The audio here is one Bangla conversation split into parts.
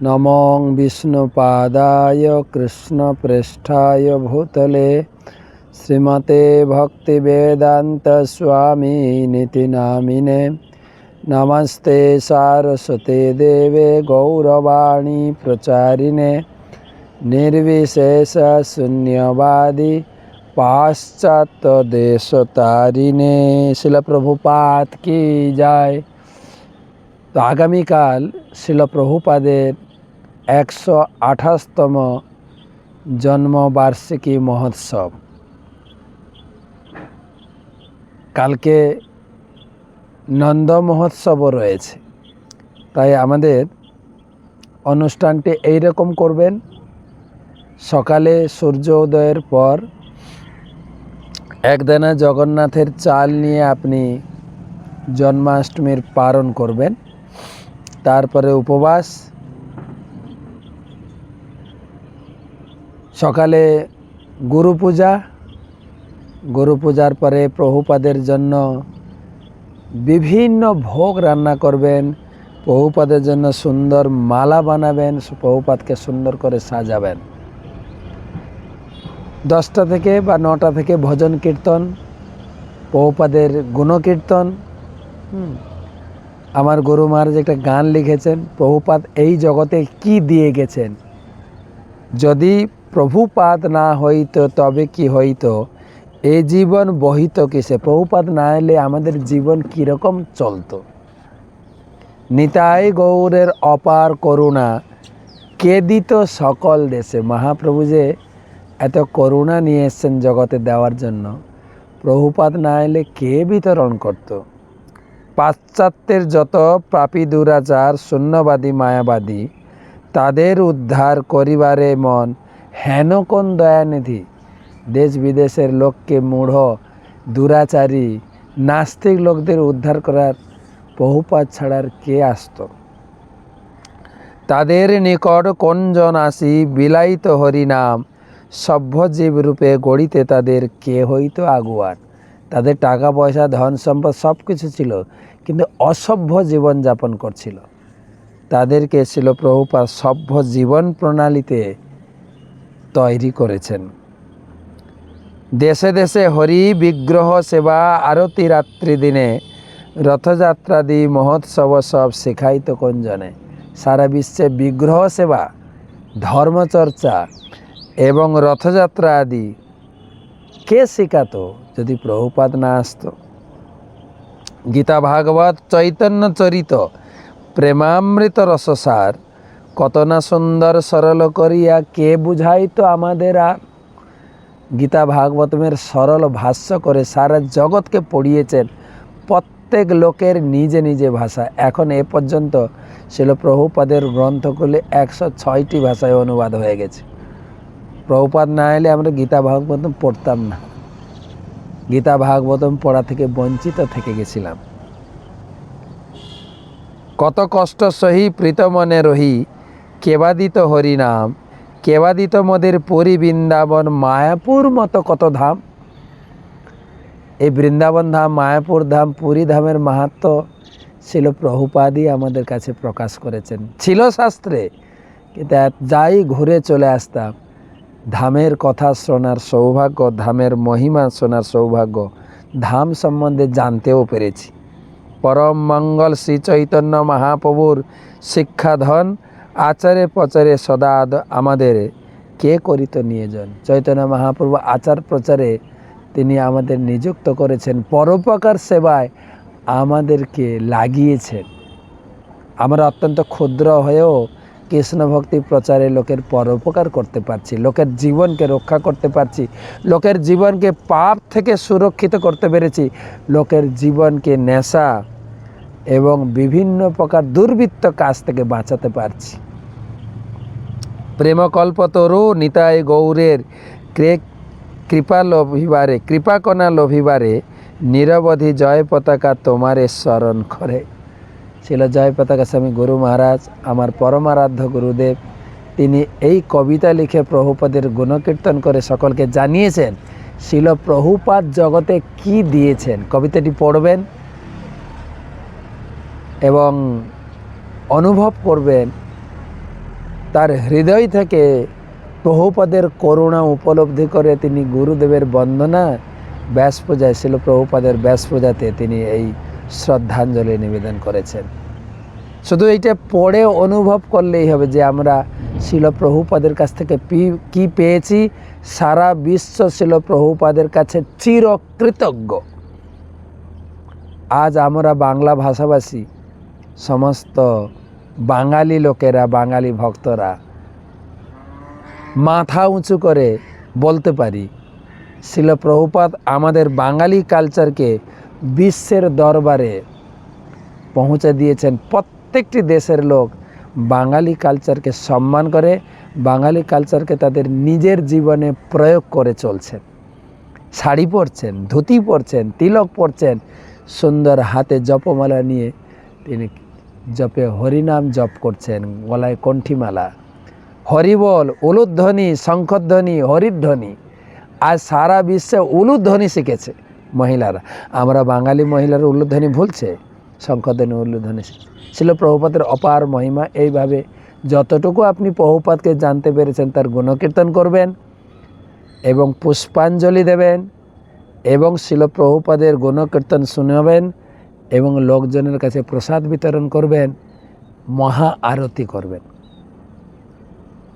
নমং বিষ্ণুপাদায় কৃষ্ণপৃষ্ঠায় ভূতলে শ্রীমতে ভক্তিবেদান্ত স্বামী নীতি নামিনে নমস্তে সারস্বতে দেবে গৌরবাণী প্রচারিণে নির্বিশেষ শূন্যবাদী পাশ্চাত্য দেশ তারিণে শিল প্রভুপাত কি যায় তো আগামীকাল শিল প্রভুপাদের একশো আঠাশতম জন্মবার্ষিকী মহোৎসব। কালকে নন্দ মহোৎসবও রয়েছে। তাই আমাদের অনুষ্ঠানটি এই রকম করবেন। সকালে সূর্য উদয়ের পর একদানা জগন্নাথের চাল নিয়ে আপনি জন্মাষ্টমীর পালন করবেন। তারপরে উপবাস সকালে গুরু পূজা, গুরু পূজার পরে প্রভুপাদের জন্য বিভিন্ন ভোগ রান্না করবেন, প্রভুপাদের জন্য সুন্দর মালা বানাবেন, প্রভুপাদকে সুন্দর করে সাজাবেন। দশটা থেকে বা নটা থেকে ভজন কীর্তন, প্রভুপাদের গুণকীর্তন। আমার গুরু মহারাজ একটা গান লিখেছেন, প্রভুপাদ এই জগতে কি দিয়ে গেছেন? যদি প্রভুপাদ না হইত, তবে কি হইত? এ জীবন বহিত কিসে? প্রভুপাদ না এলে আমাদের জীবন কীরকম চলতো? নিতাই গৌরের অপার করুণা, কে দিত সকল দেশে? মহাপ্রভু যে এত করুণা নিয়ে এসছেন জগতে দেওয়ার জন্য। প্রভুপাত না এলে কে বিতরণ করতো? পাশ্চাত্যের যত পাপী দুরাচার, শূন্যবাদী, মায়াবাদী, তাদের উদ্ধার করিবারে মন হেন কোন দয়ানিধি? দেশ বিদেশের লোককে মূঢ়, দুরাচারী, নাস্তিক লোকদের উদ্ধার করার বহুপাত ছাড়ার কে আসত? তাদের নিকট কোনজন আসি বিলাইত হরিনাম? সভ্যজীব রূপে গড়িতে তাদের কে হইত আগুয়ান? তাদের টাকা, পয়সা, ধন সম্পদ সব কিছু ছিল, কিন্তু অসভ্য জীবন যাপন করছিল। তাদেরকে ছিল প্রভুপাত সভ্য জীবন প্রণালীতে তৈরি করেছেন। দেশে দেশে হরি বিগ্রহ সেবা আরতি রাত্রি দিনে রথযাত্রাদি মহোৎসব সব শেখাইত কোনজনে সারা বিশ্বে বিগ্রহ সেবা, ধর্মচর্চা এবং রথযাত্রা আদি কে শেখাতো যদি প্রভুপাদ না আসতো? গীতা ভাগবত চৈতন্য চরিত প্রেমামৃত রসসার কত না সুন্দর সরল করিয়া কে বুঝাইতো আমাদের? আর গীতা ভাগবতমের সরল ভাষ্য করে সারা জগৎকে পড়িয়েছেন প্রত্যেক লোকের নিজে নিজে ভাষা। এখন এ পর্যন্ত ছিল প্রভুপাদের গ্রন্থগুলি একশো ছয়টি ভাষায় অনুবাদ হয়ে গেছে। প্রভুপাদ না এলে আমরা গীতা ভাগবতম পড়তাম না। গীতা ভাগবতম পড়া থেকে বঞ্চিত থেকে গেছিলাম। কত কষ্ট সহি প্রীতমনে রহি। কেবাদিত হরিনাম, কেবাদিত মোদের পুরী বৃন্দাবন মায়াপুর মতো কত ধাম? এই বৃন্দাবন ধাম, মায়াপুর ধাম, পুরী ধামের মাহাত্ম ছিল প্রভুপাদই আমাদের কাছে প্রকাশ করেছেন। ছিল শাস্ত্রে, কিন্তু যাই ঘুরে চলে আসতাম, ধামের কথা শোনার সৌভাগ্য, ধামের মহিমা শোনার সৌভাগ্য, ধাম সম্বন্ধে জানতেও পেরেছি। পরম মঙ্গল শ্রী চৈতন্য মহাপ্রভুর শিক্ষাধন আচারে প্রচারে সদা আমাদের। কে করিত নিয়োজন? চৈতন্য মহাপ্রভু আচার প্রচারে তিনি আমাদের নিযুক্ত করেছেন, পরোপকার সেবায় আমাদেরকে লাগিয়েছেন। আমরা অত্যন্ত ক্ষুদ্র হয়েও কৃষ্ণ ভক্তি প্রচারে লোকের পরোপকার করতে পারছি, লোকের জীবনকে রক্ষা করতে পারছি, লোকের জীবনকে পাপ থেকে সুরক্ষিত করতে পেরেছি, লোকের জীবনকে নেশা এবং বিভিন্ন প্রকার দুর্বৃত্ত কাজ থেকে বাঁচাতে পারছি। প্রেমকল্পতরু নিতাই গৌরের ক্রে কৃপা লোভিবারে, কৃপাকণা লোভিবারে, নিরবধি জয় পতাকা তোমারে স্মরণ করে। ছিল জয় পতাকা স্বামী গুরু মহারাজ, আমার পরমারাধ্য গুরুদেব, তিনি এই কবিতা লিখে প্রভুপাদের গুণকীর্তন করে সকলকে জানিয়েছেন, শিল, প্রভুপাদ জগতে কি দিয়েছেন? কবিতাটি পড়বেন। এবং অনুভব করবেন তার হৃদয় থেকে প্রভুপাদের করুণা উপলব্ধি করে তিনি গুরুদেবের বন্দনা ব্যাস পূজায় ছিল প্রভুপাদের ব্যাস পূজাতে তিনি এই শ্রদ্ধাঞ্জলি নিবেদন করেছেন। শুধু এইটা পড়ে অনুভব করলেই হবে যে আমরা শিল প্রভুপাদের কাছ থেকে কি পেয়েছি? সারা বিশ্ব শিল প্রভুপাদের কাছে চিরকৃতজ্ঞ। আজ আমরা বাংলা ভাষাভাষী সমস্ত বাঙালি লোকেরা, বাঙালি ভক্তরা মাথা উঁচু করে বলতে পারি, শিল প্রভুপাদ আমাদের বাঙালি কালচারকে বিশ্বের দরবারে পৌঁছে দিয়েছেন। প্রত্যেকটি দেশের লোক বাঙালি কালচারকে সম্মান করে, বাঙালি কালচারকে তাদের নিজের জীবনে প্রয়োগ করে চলছেন। শাড়ি পরছেন, ধুতি পরছেন, তিলক পরছেন, সুন্দর হাতে জপমালা নিয়ে তিনি জপে হরিনাম জপ করছেন, গলায় কণ্ঠিমালা। হরিবল উলুধ্বনি শঙ্খধ্বনি, হরিধ্বনি। আজ সারা বিশ্বে উলুধ্বনি শিখেছে মহিলারা। আমরা বাঙালি মহিলারা উলুধ্বনি ভুলছে, শঙ্খধ্বনি উলুধ্বনি ছিল প্রভুপাতের অপার মহিমা। এইভাবে যতটুকু আপনি প্রভুপাতকে জানতে পেরেছেন, তার গুণকীর্তন করবেন এবং পুষ্পাঞ্জলি দেবেন এবং শিল প্রভুপাদের গুণকীর্তন শুনাবেন। এবং লোকজনের কাছে প্রসাদ বিতরণ করবেন মহা আরতি করবেন।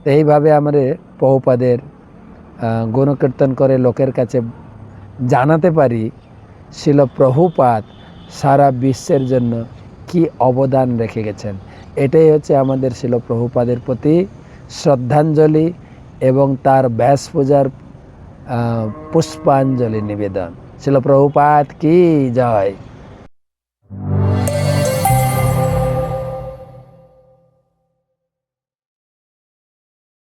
এইভাবে আমরা প্রভুপাদের আহ, গুণকীর্তন করে লোকের কাছে জানাতে পারি শিল প্রভুপাদ সারা বিশ্বের জন্য কি অবদান রেখে গেছেন। এটাই হচ্ছে আমাদের শিল প্রভুপাদের প্রতি শ্রদ্ধাঞ্জলি এবং তার ব্যাস পূজার পুষ্পাঞ্জলি নিবেদন। শিল প্রভুপাদ কি জয়!